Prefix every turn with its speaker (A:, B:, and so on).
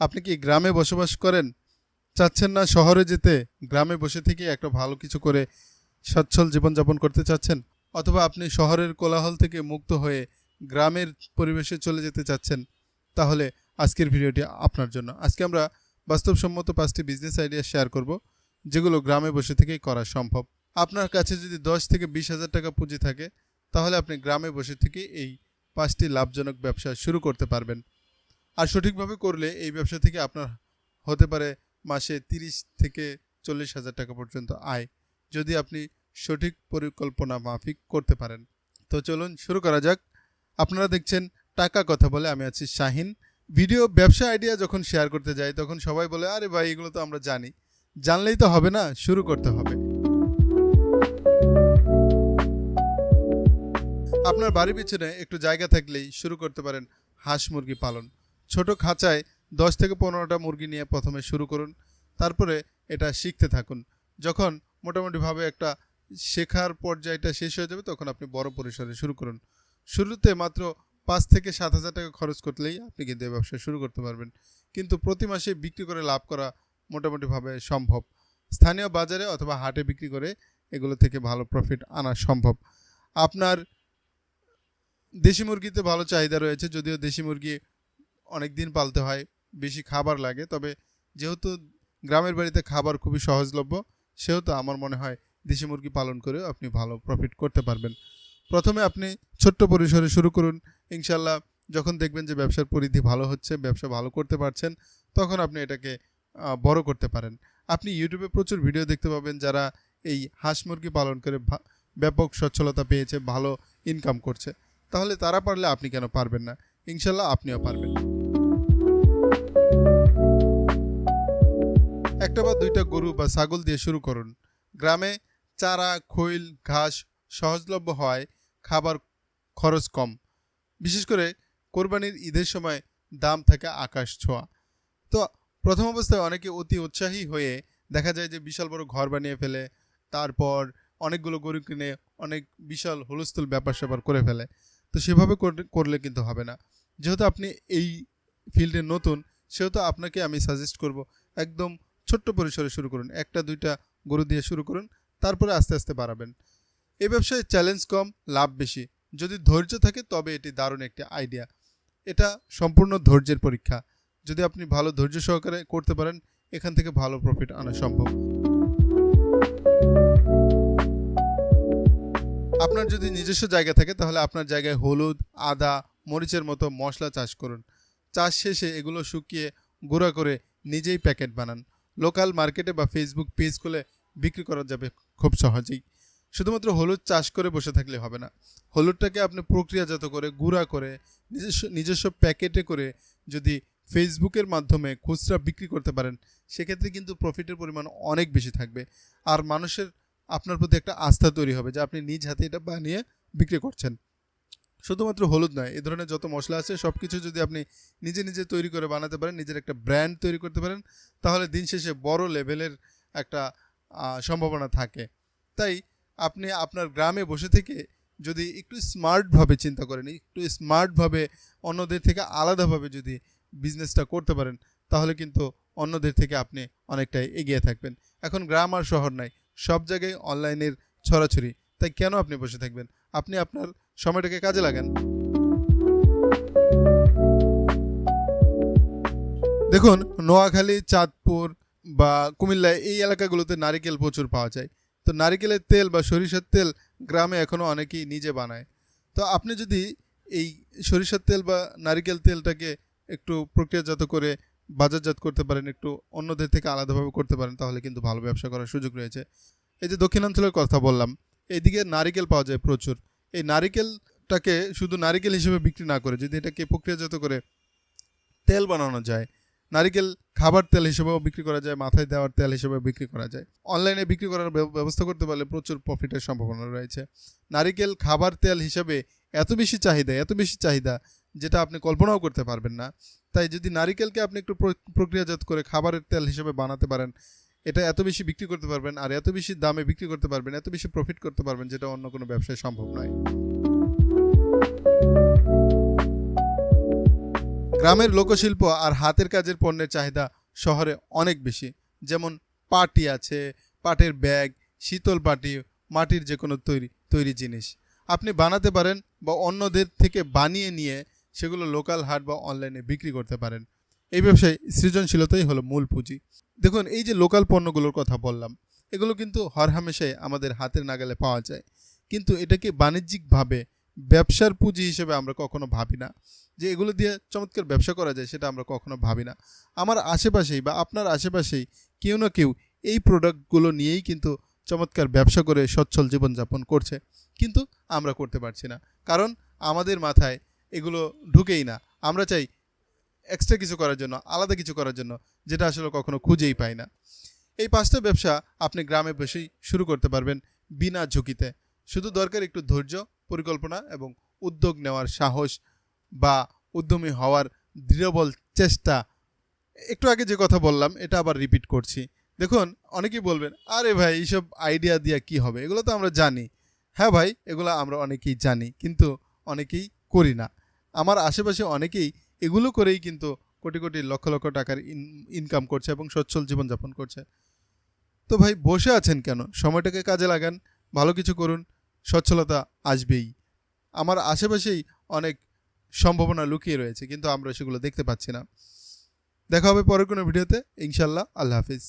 A: আপনি কি গ্রামে বসবাস করেন? চাচ্ছেন না শহরে যেতে? গ্রামে বসে থেকে একটা ভালো কিছু করে সচ্ছল জীবনযাপন করতে চাচ্ছেন? অথবা আপনি শহরের কোলাহল থেকে মুক্ত হয়ে গ্রামের পরিবেশে চলে যেতে চাচ্ছেন? তাহলে আজকের ভিডিওটি আপনার জন্য। আজকে আমরা বাস্তবসম্মত পাঁচটি বিজনেস আইডিয়া শেয়ার করব, যেগুলো গ্রামে বসে থেকেই করা সম্ভব। আপনার কাছে যদি দশ থেকে বিশ হাজার টাকা পুঁজি থাকে, তাহলে আপনি গ্রামে বসে থেকে এই পাঁচটি লাভজনক ব্যবসা শুরু করতে পারবেন। আর সঠিকভাবে করলে এই ব্যবসা থেকে আপনার হতে পারে মাসে তিরিশ থেকে চল্লিশ হাজার টাকা পর্যন্ত আয়। যদি আপনি সঠিক পরিকল্পনা মাফিক করতে পারেন। তো চলুন শুরু করা যাক। আপনারা দেখছেন টাকা কথা বলে আমি আছি শাহিন। ভিডিও ব্যবসা আইডিয়া যখন শেয়ার করতে যাই, তখন সবাই বলে, আরে ভাই, এগুলো তো আমরা জানি। জানলেই তো হবে না, শুরু করতে হবে। আপনার বাড়ির পিছনে একটু জায়গা থাকলেই শুরু করতে পারেন হাঁস মুরগি পালন। ছোট খাঁচায় দশ থেকে পনেরোটা মুরগি নিয়ে প্রথমে শুরু করুন, তারপরে এটা শিখতে থাকুন। যখন মোটামুটিভাবে একটা শেখার পর্যায়টা শেষ হয়ে যাবে, তখন আপনি বড় পরিসরে শুরু করুন। শুরুতে মাত্র পাঁচ থেকে সাত হাজার টাকা খরচ করলেই আপনি কিন্তু এই ব্যবসা শুরু করতে পারবেন। কিন্তু প্রতি মাসে বিক্রি করে লাভ করা মোটামুটিভাবে সম্ভব। স্থানীয় বাজারে অথবা হাটে বিক্রি করে এগুলো থেকে ভালো প্রফিট আনা সম্ভব। আপনার দেশি মুরগিতে ভালো চাহিদা রয়েছে, যদিও দেশি মুরগি অনেক দিন পালতে হয়, বেশি খাবার লাগে। তবে যেহেতু গ্রামের বাড়িতে খাবার খুবই সহজলভ্য, সেহেতু আমার মনে হয় দেশি মুরগি পালন করেও আপনি ভালো প্রফিট করতে পারবেন। প্রথমে আপনি ছোট্ট পরিসরে শুরু করুন। ইনশাল্লাহ যখন দেখবেন যে ব্যবসার পরিধি ভালো হচ্ছে, ব্যবসা ভালো করতে পারছেন, তখন আপনি এটাকে বড় করতে পারেন। আপনি ইউটিউবে প্রচুর ভিডিও দেখতে পাবেন যারা এই হাঁস মুরগি পালন করে ব্যাপক সচ্ছলতা পেয়েছে, ভালো ইনকাম করছে। তাহলে তারা পারলে আপনি কেন পারবেন না? ইনশাল্লাহ আপনিও পারবেন। একটা বা দুইটা গরু বা ছাগল দিয়ে শুরু করুন। গ্রামে চারা, খৈল, ঘাস সহজলভ্য হওয়ায় খাবার খরচ কম। বিশেষ করে কোরবানির ঈদের সময় দাম থাকে আকাশ ছোঁয়া। তো প্রথম অবস্থায় অনেকে অতি উৎসাহী হয়ে দেখা যায় যে বিশাল বড় ঘর বানিয়ে ফেলে, তারপর অনেকগুলো গরু কিনে অনেক বিশাল হুলস্থুল ব্যাপার স্যাপার করে ফেলে। তো সেভাবে করলে- কিন্তু হবে না। যেহেতু আপনি এই ফিল্ডে নতুন, সেহেতু আপনাকে আমি সাজেস্ট করব একদম ছোট্ট পরিসরে শুরু করুন। একটা, দুইটা গরু দিয়ে শুরু করুন, তারপরে আস্তে আস্তে বাড়াবেন। এই ব্যবসায় চ্যালেঞ্জ কম, লাভ বেশি। যদি ধৈর্য থাকে, তবে এটি দারুণ একটি আইডিয়া এটা সম্পূর্ণ ধৈর্যের পরীক্ষা। যদি আপনি ভালো ধৈর্য সহকারে করতে পারেন, এখান থেকে ভালো প্রফিট আনা সম্ভব। আপনার যদি নিজস্ব জায়গা থাকে, তাহলে আপনার জায়গায় হলুদ, আদা, মরিচের মতো মশলা চাষ করুন। চাষ শেষে এগুলো শুকিয়ে গুঁড়া করে নিজেই প্যাকেট বানান। লোকাল মার্কেটে বা ফেসবুক পেজ খুলে বিক্রি করা যাবে খুব সহজেই। শুধুমাত্র হলুদ চাষ করে বসে থাকলে হবে না। হলুদটাকে আপনি প্রক্রিয়াজাত করে, গুঁড়া করে, নিজস্ব নিজস্ব প্যাকেটে করে যদি ফেসবুকের মাধ্যমে খুচরা বিক্রি করতে পারেন, সেক্ষেত্রে কিন্তু প্রফিটের পরিমাণ অনেক বেশি থাকবে। আর মানুষের আপনার প্রতি একটা আস্থা তৈরি হবে যে আপনি নিজ হাতে এটা বানিয়ে বিক্রি করছেন। শুধুমাত্র হলুদ নয় এই ধরনের যত মশলা আছে সব কিছু যদি আপনি নিজে নিজে তৈরি করে বানাতে পারেন, নিজের একটা ব্র্যান্ড তৈরি করতে পারেন, তাহলে দিন শেষে বড় লেভেলের একটা সম্ভাবনা থাকে। তাই আপনি আপনার গ্রামে বসে থেকে যদি একটু স্মার্টভাবে চিন্তা করেন, একটু স্মার্টভাবে অন্যদের থেকে আলাদাভাবে যদি বিজনেসটা করতে পারেন, তাহলে কিন্তু অন্যদের থেকে আপনি অনেকটাই এগিয়ে থাকবেন। এখন গ্রাম আর শহর নাই সব জায়গায় অনলাইনের ছড়াছড়ি। তাই কেন আপনি বসে থাকবেন? আপনি আপনার সময়টাকে কাজে লাগান। দেখুন, নোয়াখালী, চাঁদপুর বা কুমিল্লায় এই এলাকাগুলোতে নারিকেল প্রচুর পাওয়া যায়। তো নারিকেলের তেল বা সরিষার তেল গ্রামে এখনও অনেকেই নিজে বানায়। তো আপনি যদি এই সরিষার তেল বা নারিকেল তেলটাকে একটু প্রক্রিয়াজাত করে বাজারজাত করতে পারেন, একটু অন্যদের থেকে আলাদাভাবে করতে পারেন, তাহলে কিন্তু ভালো ব্যবসা করার সুযোগ রয়েছে। এই যে দক্ষিণাঞ্চলের কথা বললাম এইদিকে নারিকেল পাওয়া যায় প্রচুর। এই নারিকেলটাকে শুধু নারিকেল হিসেবে বিক্রি না করে, যদি এটাকে প্রক্রিয়াজাত করে তেল বানানো যায়, নারিকেল খাবার তেল হিসেবেও বিক্রি করা যায়, মাথায় দেওয়ার তেল হিসেবে বিক্রি করা যায়। অনলাইনে বিক্রি করার ব্যবস্থা করতে পারলে প্রচুর প্রফিটের সম্ভাবনা রয়েছে। নারিকেল খাবার তেল হিসেবে এত বেশি চাহিদা, এত বেশি চাহিদা, যেটা আপনি কল্পনাও করতে পারবেন না। তাই যদি নারিকেলকে আপনি একটু প্রক্রিয়াজাত করে খাবারের তেল হিসেবে বানাতে পারেন, এটা এত বেশি বিক্রি করতে পারবেন আর এত বেশি দামে বিক্রি করতে পারবেন, এত বেশি প্রফিট করতে পারবেন যেটা অন্য কোনো ব্যবসায় সম্ভব নয়। গ্রামের লোকশিল্প আর হাতের কাজের পণ্যের চাহিদা শহরে অনেক বেশি। যেমন পাটি আছে, পাটের ব্যাগ, শীতল পাটি, মাটির যে কোনো তৈরি তৈরি জিনিস। আপনি বানাতে পারেন বা অন্যদের থেকে বানিয়ে নিয়ে সেগুলো লোকাল হাট বা অনলাইনে বিক্রি করতে পারেন। এই ব্যবসায় সৃজনশীলতাই হলো মূল পুঁজি। দেখুন, এই যে লোকাল পণ্যগুলোর কথা বললাম, এগুলো কিন্তু হরহামেশাই আমাদের হাতের নাগালে পাওয়া যায়। কিন্তু এটাকে বাণিজ্যিকভাবে ব্যবসার পুঁজি হিসেবে আমরা কখনো ভাবি না। যে এগুলো দিয়ে চমৎকার ব্যবসা করা যায়, সেটা আমরা কখনো ভাবি না। আমার আশেপাশেই বা আপনার আশেপাশেই কেউ না কেউ এই প্রোডাক্টগুলো নিয়েই কিন্তু চমৎকার ব্যবসা করে সচ্ছল জীবনযাপন করছে। কিন্তু আমরা করতে পারছি না। কারণ আমাদের মাথায় এগুলো ঢুকেই না। আমরা চাই এক্সট্রা কিছু করার জন্য, আলাদা কিছু করার জন্য, যেটা আসলে কখনো খুঁজেই পাই না। এই পাঁচটা ব্যবসা আপনি গ্রামে বসেই শুরু করতে পারবেন বিনা ঝুঁকিতে। শুধু দরকার একটু ধৈর্য, পরিকল্পনা এবং উদ্যোগ নেওয়ার সাহস বা উদ্যমী হওয়ার দৃঢ়বল চেষ্টা। একটু আগে যে কথা বললাম, এটা আবার রিপিট করছি। দেখুন, অনেকেই বলবেন, আরে ভাই, এইসব আইডিয়া দিয়া কি হবে? এগুলো তো আমরা জানি। হ্যাঁ ভাই, এগুলো আমরা অনেকেই জানি, কিন্তু অনেকেই করি না। আমার আশেপাশে অনেকেই এগুলো করেই কিন্তু কোটি কোটি লক্ষ লক্ষ টাকার ইনকাম করছে এবং সচ্ছল জীবনযাপন করছে। তো ভাই, বসে আছেন কেন? সময়টাকে কাজে লাগান, ভালো কিছু করুন, সচ্ছলতা আসবেই। আমার আশেপাশেই অনেক সম্ভাবনা লুকিয়ে রয়েছে, কিন্তু আমরা সেগুলো দেখতে পাচ্ছি না। দেখা হবে পরের কোনো ভিডিওতে। ইনশাল্লাহ আল্লাহ হাফিজ।